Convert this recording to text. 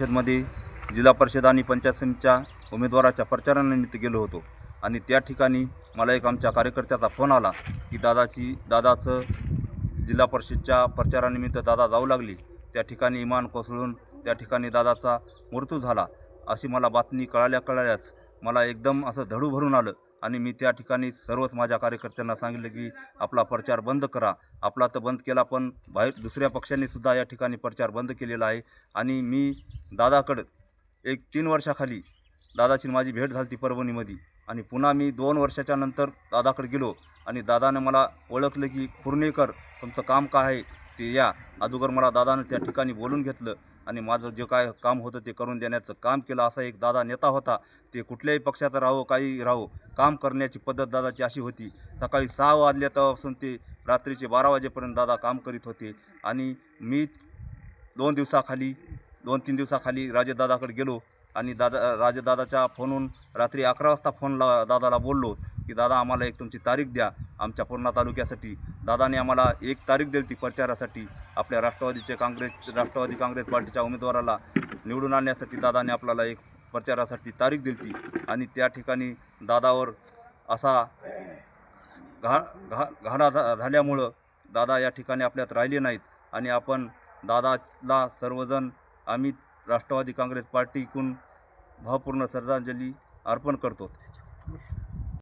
परिषदमध्ये जिल्हा परिषद आणि पंचायत समितीच्या उमेदवाराच्या प्रचारानिमित्त गेलो होतो. आणि त्या ठिकाणी मला एक आमच्या कार्यकर्त्याचा फोन आला की दादाची दादाचं जिल्हा परिषदच्या प्रचारानिमित्त दादा जाऊ लागली. त्या ठिकाणी इमान कोसळून त्या ठिकाणी दादाचा मृत्यू झाला अशी मला बातमी कळाल्या कळाल्याच मला एकदम असं धडू भरून आलं. आणि मी त्या ठिकाणी सर्वच माझ्या कार्यकर्त्यांना सांगितलं की आपला प्रचार बंद करा. आपला तर बंद केला पण बाहेर दुसऱ्या पक्षांनी सुद्धा या ठिकाणी प्रचार बंद केलेला आहे. आणि मी दादाकडं एक तीन वर्षाखाली दादाची माझी भेट झाली ती परभणीमध्ये. आणि पुन्हा मी दोन वर्षाच्या नंतर दादाकडे गेलो आणि दादानं मला ओळखलं की पूर्णेकर तुमचं काम काय आहे? ते या. अगोदर मला दादानं त्या ठिकाणी बोलून घेतलं आणि माझं जे काय काम होतं ते करून देण्याचं काम केलं. असा एक दादा नेता होता. ते कुठल्याही पक्षाचा राहो काही राहो काम करण्याची पद्धत दादाची अशी होती. सकाळी सहा वाजल्या तेव्हापासून ते रात्रीचे बारा वाजेपर्यंत दादा काम करीत होते. आणि मी दोन दिवसाखाली दोन तीन दिवसाखाली राजेदादाकडे गेलो आणि दादा राजेदादाच्या फोनहून रात्री अकरा वाजता फोनला दादाला बोललो की दादा आम्हाला एक तुमची तारीख द्या आमच्या पूर्णा तालुक्यासाठी. दादाने आम्हाला एक तारीख दिली ती प्रचारासाठी. आपल्या राष्ट्रवादीचे काँग्रेस राष्ट्रवादी काँग्रेस पार्टीच्या उमेदवाराला निवडून आणण्यासाठी दादाने आपल्याला एक प्रचारासाठी तारीख दिली ती आणि त्या ठिकाणी दादावर असा घा घा घाणा झा झाल्यामुळं दादा या ठिकाणी आपल्यात राहिले नाहीत. आणि आपण दादाला सर्वजण आम्ही राष्ट्रवादी काँग्रेस पार्टीकडून भावपूर्ण श्रद्धांजली अर्पण करतो.